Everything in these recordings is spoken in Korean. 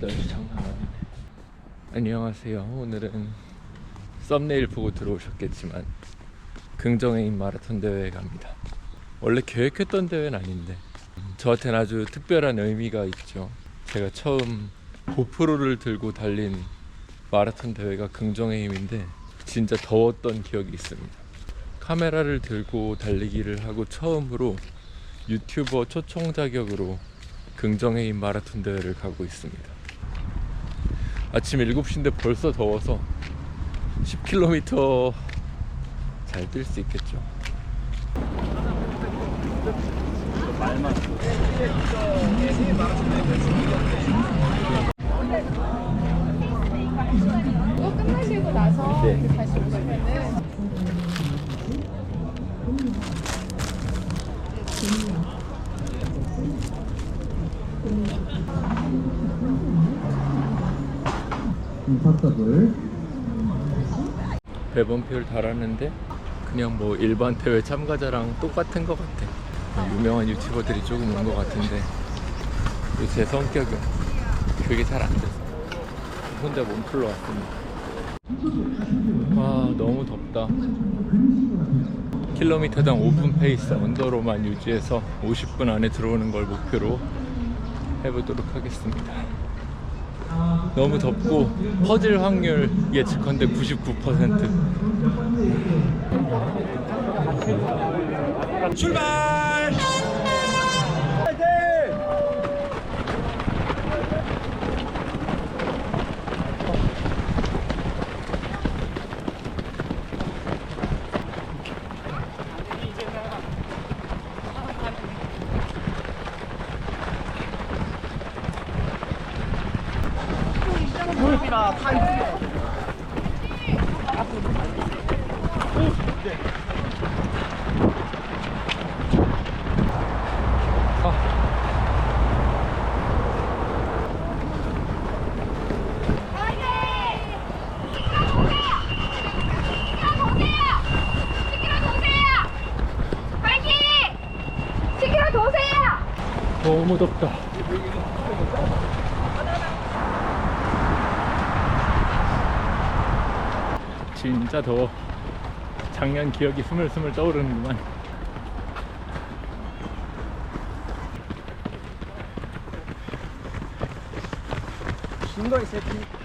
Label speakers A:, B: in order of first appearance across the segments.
A: 날씨 장난 아니네. 안녕하세요. 오늘은 썸네일 보고 들어오셨겠지만 긍정의 마라톤 대회에 갑니다. 원래 계획했던 대회는 아닌데 저한테는 아주 특별한 의미가 있죠. 제가 처음 고프로를 들고 달린 마라톤 대회가 긍정의 힘인데 진짜 더웠던 기억이 있습니다. 카메라를 들고 달리기를 하고 처음으로 유튜버 초청 자격으로 긍정의 힘 마라톤 대회를 가고 있습니다. 아침 7시인데 벌써 더워서 10km 잘 뛸 수 있겠죠.
B: 이거
C: 임파서블
A: 배번표를 달았는데 그냥 뭐 일반 대회 참가자랑 똑같은 것 같아. 유명한 유튜버들이 조금 온 것 같은데 제 성격은 그게 잘 안 돼서 혼자 몸풀러 왔습니다. 와 너무 덥다. 킬로미터당 5분 페이스 언더로만 유지해서 50분 안에 들어오는 걸 목표로 해보도록 하겠습니다. 너무 덥고 퍼질 확률 예측컨대 99%.
D: 파이 팅! 10km 도세요!
A: 너무 덥다. 진짜 더워. 작년 기억이 스물스물 떠오르는구만.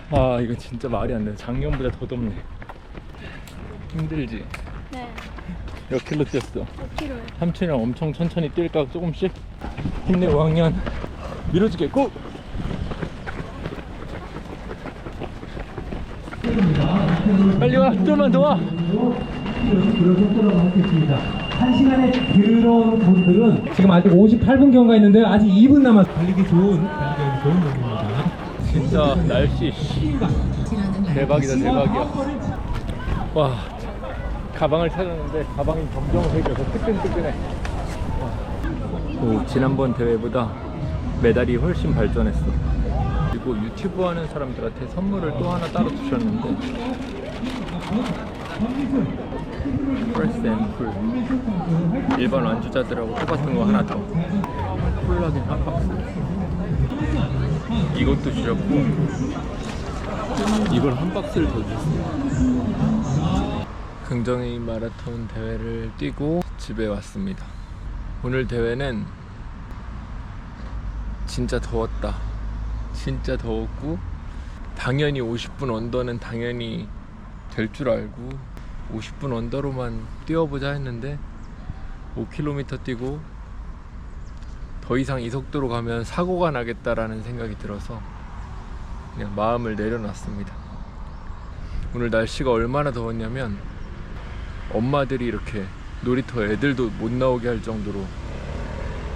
A: 아 이거 진짜 말이 안 돼. 작년보다 더 덥네. 힘들지.
B: 네,
A: 몇 킬로 뛰었어?
B: 5kg요.
A: 삼촌이랑 엄청 천천히 뛸까 조금씩 힘내 5학년 밀어줄게 고! 빨리 와 좀만 더와.
C: 한 시간에 들어온 분들은 지금 아직 58분 경과 있는데 아직 2분 남았. 달리기 좋은 달리기 좋은 분입니다.
A: 진짜 날씨 대박이다 대박이야 와 가방을 찾았는데 가방이 점점 해져서 뜨끈뜨끈해 오, 지난번 대회보다 메달이 훨씬 발전했어 그리고 유튜브 하는 사람들한테 선물을 또 하나 따로 주셨는데. 프레스 앰플 일반 완주자들하고 똑같은 거 하나 더. 콜라겐 한 박스. 이것도 주셨고. 이걸 한 박스를 더 줬어요. 긍정의 마라톤 대회를 뛰고 집에 왔습니다. 오늘 대회는 진짜 더웠다 진짜 더웠고 당연히 50분 언더는 당연히 될 줄 알고 50분 언더로만 뛰어보자 했는데 5km 뛰고 더 이상 이 속도로 가면 사고가 나겠다라는 생각이 들어서 그냥 마음을 내려놨습니다. 오늘 날씨가 얼마나 더웠냐면 엄마들이 이렇게 놀이터 애들도 못 나오게 할 정도로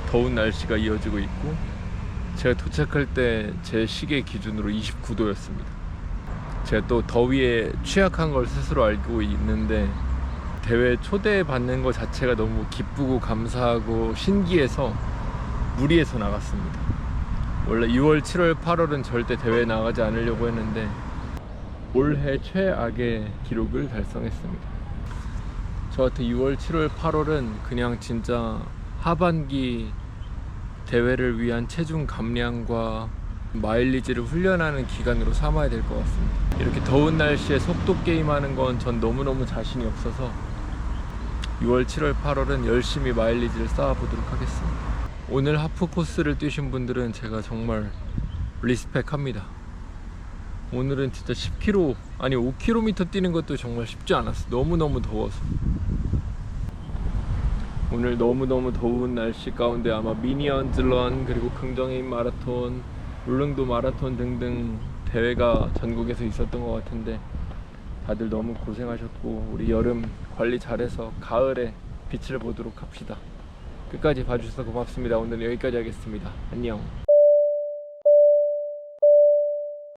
A: 더운 날씨가 이어지고 있고 제가 도착할 때 제 시계 기준으로 29도였습니다. 제가 또 더위에 취약한 걸 스스로 알고 있는데 대회 초대받는 것 자체가 너무 기쁘고 감사하고 신기해서 무리해서 나갔습니다. 원래 6월, 7월, 8월은 절대 대회 나가지 않으려고 했는데 올해 최악의 기록을 달성했습니다. 저한테 6월, 7월, 8월은 그냥 진짜 하반기 대회를 위한 체중 감량과 마일리지를 훈련하는 기간으로 삼아야 될 것 같습니다. 이렇게 더운 날씨에 속도 게임 하는 건 전 너무너무 자신이 없어서 6월, 7월, 8월은 열심히 마일리지를 쌓아보도록 하겠습니다. 오늘 하프 코스를 뛰신 분들은 제가 정말 리스펙합니다. 오늘은 진짜 10km 아니 5km 뛰는 것도 정말 쉽지 않았어. 너무너무 더워서. 오늘 너무너무 더운 날씨 가운데 아마 미니언즈 런 그리고 긍정의 힘 마라톤, 울릉도 마라톤 등등 대회가 전국에서 있었던 것 같은데 다들 너무 고생하셨고 우리 여름 관리 잘해서 가을에 빛을 보도록 합시다. 끝까지 봐주셔서 고맙습니다. 오늘 여기까지 하겠습니다. 안녕.